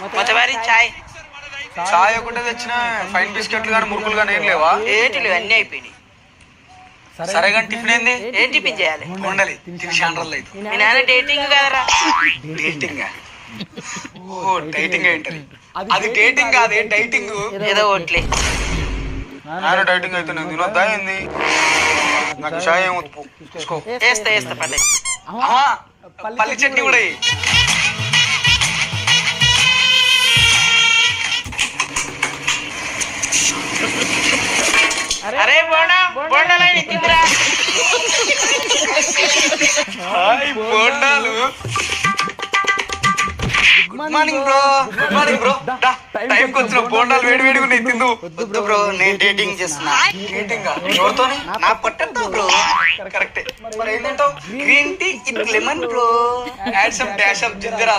మొత్తవారి చాయ్. చాయ్ ఒకటే తెచ్చిన ఫైన్ బిస్కెట్లు కానీ మురుకులు కానీ ఏం లేవా? ఏటిలు అన్నీ అయిపోయినాయి. సరే కానీ టిఫిన్ ఏంది? ఏం టిఫిన్ చేయాలి? ఉండాలి తిని షాండ్రల్ అయితే మీ నాన్న డేటింగ్ కదరా. డేటింగ్ ఓ డైటింగ్ ఏంటది? అది డేటింగ్ కాదే డైటింగ్ ఏదో ఓట్లే. ఆయన డైటింగ్ అయితే నేను తినొద్దా ఏంది? నాకు చాయ్ ఏమో తీసుకో. వేస్తా వేస్తా అమ్మా, పల్లి చట్నీ కూడా అరే బోండా బోండాలో తిందిరా. హాయ్ బోండాలు. Good morning bro good morning bro time కి వచ్చిన బోండాలు వేడి వేడిగా ఉన్నాయి తిందు. వద్దు బ్రో నేను డేటింగ్ చేస్తున్నా. డేటింగ్ ఎవరితోని? నా పొట్టతో బ్రో కరెక్టే మరి ఏంటంటావు? Green tea it lemon bro add some dash of ginger